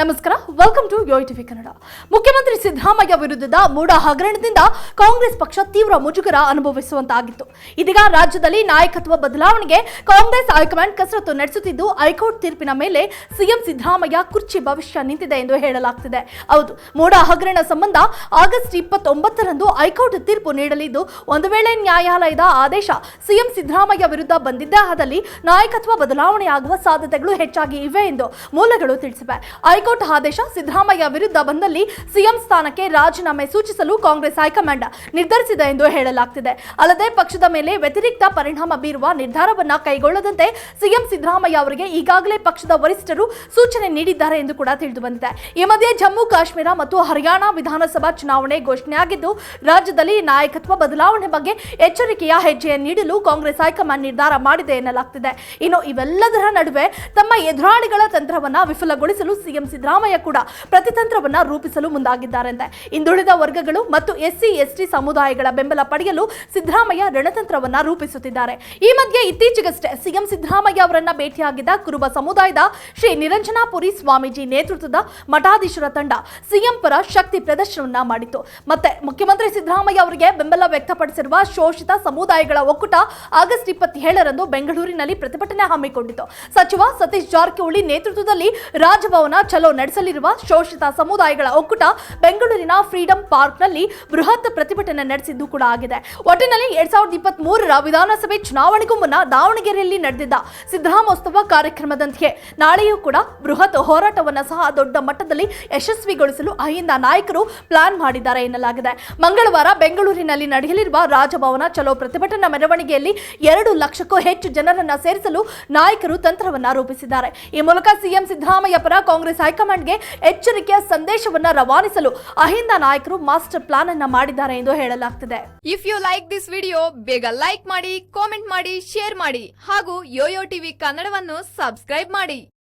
ನಮಸ್ಕಾರ welcome to ಯೋಟಿವಿ Kannada ಮುಖ್ಯಮಂತ್ರಿ ಸಿದ್ದರಾಮಯ್ಯ ವಿರುದ್ಧದ ಮೂಡ ಹಗರಣದಿಂದ ಕಾಂಗ್ರೆಸ್ ಪಕ್ಷ ತೀವ್ರ ಮುಜುಗರ ಅನುಭವಿಸುವಂತಾಗಿತ್ತು. ಇದೀಗ ರಾಜ್ಯದಲ್ಲಿ ನಾಯಕತ್ವ ಬದಲಾವಣೆಗೆ ಕಾಂಗ್ರೆಸ್ ಹೈಕಮಾಂಡ್ ಕಸರತ್ತು ನಡೆಸುತ್ತಿದ್ದು, ಹೈಕೋರ್ಟ್ ತೀರ್ಪಿನ ಮೇಲೆ ಸಿಎಂ ಸಿದ್ದರಾಮಯ್ಯ ಕುರ್ಚಿ ಭವಿಷ್ಯ ನಿಂತಿದೆ ಎಂದು ಹೇಳಲಾಗ್ತಿದೆ. ಹೌದು ಮೂಡ ಹಗರಣ ಸಂಬಂಧ ಆಗಸ್ಟ್ ಇಪ್ಪತ್ತೊಂಬತ್ತರಂದು ಹೈಕೋರ್ಟ್ ತೀರ್ಪು ನೀಡಲಿದ್ದು, ಒಂದು ವೇಳೆ ನ್ಯಾಯಾಲಯದ ಆದೇಶ ಸಿಎಂ ಸಿದ್ದರಾಮಯ್ಯ ವಿರುದ್ಧ ಬಂದಿದ್ದೇ ಆದಲ್ಲಿ ನಾಯಕತ್ವ ಬದಲಾವಣೆಯಾಗುವ ಸಾಧ್ಯತೆಗಳು ಹೆಚ್ಚಾಗಿ ಇವೆ ಎಂದು ಮೂಲಗಳು ತಿಳಿಸಿವೆ. ಹೈಕೋರ್ಟ್ ಆದೇಶ ಸಿದ್ದರಾಮಯ್ಯ ವಿರುದ್ಧ ಬಂದಲ್ಲಿ ಸಿಎಂ ಸ್ಥಾನಕ್ಕೆ ರಾಜೀನಾಮೆ ಸೂಚಿಸಲು ಕಾಂಗ್ರೆಸ್ ಹೈಕಮಾಂಡ್ ನಿರ್ಧರಿಸಿದೆ ಎಂದು ಹೇಳಲಾಗ್ತಿದೆ. ಅಲ್ಲದೆ ಪಕ್ಷದ ಮೇಲೆ ವ್ಯತಿರಿಕ್ತ ಪರಿಣಾಮ ಬೀರುವ ನಿರ್ಧಾರವನ್ನ ಕೈಗೊಳ್ಳದಂತೆ ಸಿಎಂ ಸಿದ್ದರಾಮಯ್ಯ ಅವರಿಗೆ ಈಗಾಗಲೇ ಪಕ್ಷದ ವರಿಷ್ಠರು ಸೂಚನೆ ನೀಡಿದ್ದಾರೆ ಎಂದು ಕೂಡ ತಿಳಿದು ಬಂದಿದೆ. ಈ ಮಧ್ಯೆ ಜಮ್ಮು ಕಾಶ್ಮೀರ ಮತ್ತು ಹರಿಯಾಣ ವಿಧಾನಸಭಾ ಚುನಾವಣೆ ಘೋಷಣೆಯಾಗಿದ್ದು, ರಾಜ್ಯದಲ್ಲಿ ನಾಯಕತ್ವ ಬದಲಾವಣೆ ಬಗ್ಗೆ ಎಚ್ಚರಿಕೆಯ ಹೆಜ್ಜೆ ನೀಡಲು ಕಾಂಗ್ರೆಸ್ ಹೈಕಮಾಂಡ್ ನಿರ್ಧಾರ ಮಾಡಿದೆ ಎನ್ನಲಾಗ್ತಿದೆ. ಇನ್ನು ಇವೆಲ್ಲದರ ನಡುವೆ ತಮ್ಮ ಎದುರಾಳಿಗಳ ತಂತ್ರವನ್ನ ವಿಫಲಗೊಳಿಸಲು ಸಿಎಂ ಸಿದ್ದರಾಮಯ್ಯ ಕೂಡ ಪ್ರತಿತಂತ್ರವನ್ನ ರೂಪಿಸಲು ಮುಂದಾಗಿದ್ದಾರಂತೆ. ಹಿಂದುಳಿದ ವರ್ಗಗಳು ಮತ್ತು ಎಸ್ಸಿ, ಎಸ್ಟಿ ಸಮುದಾಯಗಳ ಬೆಂಬಲ ಪಡೆಯಲು ಸಿದ್ದರಾಮಯ್ಯ ರಣತಂತ್ರವನ್ನ ರೂಪಿಸುತ್ತಿದ್ದಾರೆ. ಈ ಮಧ್ಯೆ ಇತ್ತೀಚೆಗಷ್ಟೇ ಸಿಎಂ ಸಿದ್ದರಾಮಯ್ಯ ಅವರನ್ನ ಭೇಟಿಯಾಗಿದ್ದ ಕುರುಬ ಸಮುದಾಯದ ಶ್ರೀ ನಿರಂಜನಾಪುರಿ ಸ್ವಾಮೀಜಿ ನೇತೃತ್ವದ ಮಠಾಧೀಶರ ತಂಡ ಸಿಎಂ ಪರ ಶಕ್ತಿ ಪ್ರದರ್ಶನವನ್ನ ಮಾಡಿತ್ತು. ಮತ್ತೆ ಮುಖ್ಯಮಂತ್ರಿ ಸಿದ್ದರಾಮಯ್ಯ ಅವರಿಗೆ ಬೆಂಬಲ ವ್ಯಕ್ತಪಡಿಸಿರುವ ಶೋಷಿತ ಸಮುದಾಯಗಳ ಒಕ್ಕೂಟ ಆಗಸ್ಟ್ ಇಪ್ಪತ್ತೇಳರಂದು ಬೆಂಗಳೂರಿನಲ್ಲಿ ಪ್ರತಿಭಟನೆ ಹಮ್ಮಿಕೊಂಡಿತು ಸಚಿವ ಸತೀಶ್ ಜಾರಕಿಹೊಳಿ ನೇತೃತ್ವದಲ್ಲಿ ರಾಜಭವನ ಚಲೋ ನಡೆಸಲಿರುವ ಶೋಷಿತ ಸಮುದಾಯಗಳ ಒಕ್ಕೂಟ ಬೆಂಗಳೂರಿನ ಫ್ರೀಡಂ ಪಾರ್ಕ್ನಲ್ಲಿ ಬೃಹತ್ ಪ್ರತಿಭಟನೆ ನಡೆಸಿದ್ದು ಕೂಡ ಆಗಿದೆ. ಒಟ್ಟಿನಲ್ಲಿ ಎರಡ್ ಸಾವಿರದ ಇಪ್ಪತ್ತ್ ಮೂರರ ವಿಧಾನಸಭೆ ಚುನಾವಣೆಗೂ ಮುನ್ನ ದಾವಣಗೆರೆಯಲ್ಲಿ ನಡೆದಿದ್ದ ಸಿದ್ದರಾಮೋತ್ಸವ ಕಾರ್ಯಕ್ರಮದಂತೆ ನಾಳೆಯೂ ಕೂಡ ಬೃಹತ್ ಹೋರಾಟವನ್ನು ಸಹ ದೊಡ್ಡ ಮಟ್ಟದಲ್ಲಿ ಯಶಸ್ವಿಗೊಳಿಸಲು ಅಹಿಂದ ನಾಯಕರು ಪ್ಲಾನ್ ಮಾಡಿದ್ದಾರೆ ಎನ್ನಲಾಗಿದೆ. ಮಂಗಳವಾರ ಬೆಂಗಳೂರಿನಲ್ಲಿ ನಡೆಯಲಿರುವ ರಾಜಭವನ ಚಲೋ ಪ್ರತಿಭಟನಾ ಮೆರವಣಿಗೆಯಲ್ಲಿ ಎರಡು ಲಕ್ಷಕ್ಕೂ ಹೆಚ್ಚು ಜನರನ್ನು ಸೇರಿಸಲು ನಾಯಕರು ತಂತ್ರವನ್ನ ರೂಪಿಸಿದ್ದಾರೆ. ಈ ಮೂಲಕ ಸಿಎಂ ಸಿದ್ದರಾಮಯ್ಯ ಪರ ಕಾಂಗ್ರೆಸ್ ಹೈಕಮಾಂಡ್ಗೆ ಎಚ್ಚರಿಕೆಯ ಸಂದೇಶವನ್ನ ರವಾನಿಸಲು ಅಹಿಂದ ನಾಯಕರು ಮಾಸ್ಟರ್ ಪ್ಲಾನ್ ಅನ್ನ ಮಾಡಿದ್ದಾರೆ ಎಂದು ಹೇಳಲಾಗ್ತಿದೆ. If you like this video ಬೇಗ ಲೈಕ್ ಮಾಡಿ ಕಾಮೆಂಟ್ ಮಾಡಿ ಶೇರ್ ಮಾಡಿ ಹಾಗೂ ಯೋಯೋ ಟಿವಿ ಕನ್ನಡವನ್ನು ಸಬ್ಸ್ಕ್ರೈಬ್ ಮಾಡಿ.